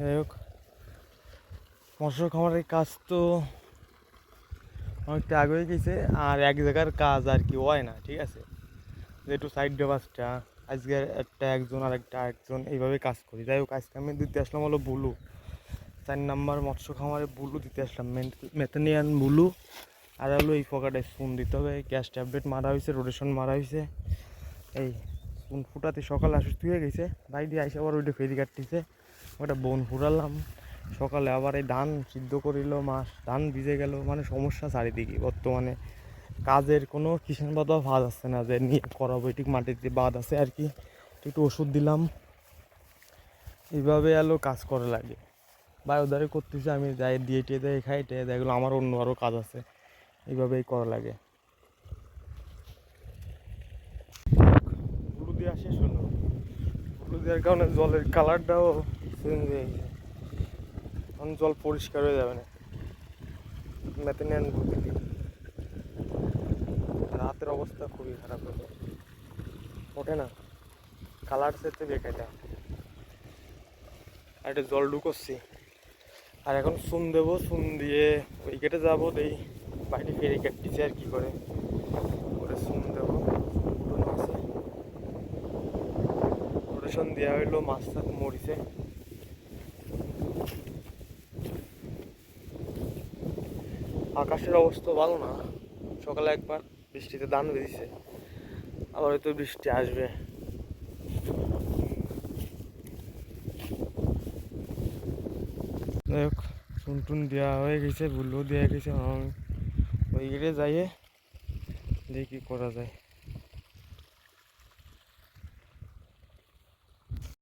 যাই হোক, মৎস্য খামারের কাজ তো অনেকটা আগে গেছে, আর এক জায়গার কাজ আর কি হয় না, ঠিক আছে? যেটু সাইড ডেভাসটা আজকে একটা একজন আর একটা একজন এইভাবে কাজ করি। যাই হোক, আজকে আমি দিতে আসলাম হলো বুলু। চার নাম্বার মৎস্য খামারে বুলু দিতে আসলাম মেথানিয়ান বুলু। আর হলো এই পকেটে স্পুন দিতে হবে। গ্যাস ট্যাবলেট মারা হয়েছে রোটেশন মারা হয়েছে। এই স্পুন ফুটাতে সকালে আসতে হয়ে গেছে। বাই দিয়ে আইসে আবার ওইটা ফেরি কাটতেছে। ওটা বন ফুরালাম। সকালে আবার এই ধান সিদ্ধ করিল, মাস ধান ভিজে গেল মানে সমস্যা চারিদিকে। বর্তমানে কাজের কোনো কিষান বাদা ভাত আসছে না, যে নিয়ে করাবো ঠিক মাটিতে বাদ আছে আর কি। একটু ওষুধ দিলাম। এইভাবে আলো কাজ করা লাগে। বা ওধারে করতেছে, আমি যাই দিয়ে টিয়ে দেয়, খাই, টিয়ে দেয়, এগুলো আমার অন্য আরও কাজ আছে। এইভাবেই করা লাগে। হলুদ দেওয়া শেষ হলো। হলুদ দেওয়ার কারণে জলের কালারটাও চেঞ্জ হয়ে এখন জল পরিষ্কার হয়ে যাবে না। মেথেনিয়ান বুদ্ধি রাতের অবস্থা খুবই খারাপ যায়। ওঠে না। কালার সেতে বেকাইটা আর একটা জল ঢুকোচ্ছি। আর এখন চুন দেবো সুন দিয়ে ওই কেটে যাব, দেই বাইরে ফেরে কাটতেছে আর কি করে। করে চুন দেবো। রোটেশন দেওয়া হইল মাছ মরিছে আকাশের অবস্থা ভালো না। সকালে একবার বৃষ্টিতে দান বেরিয়েছে আবার হয়তো বৃষ্টি আসবে। যাই হোক চুন টুন দেওয়া হয়ে গেছে বুলো দেওয়া গেছে ওই গেটে যাইয়ে দেখি করা যায়।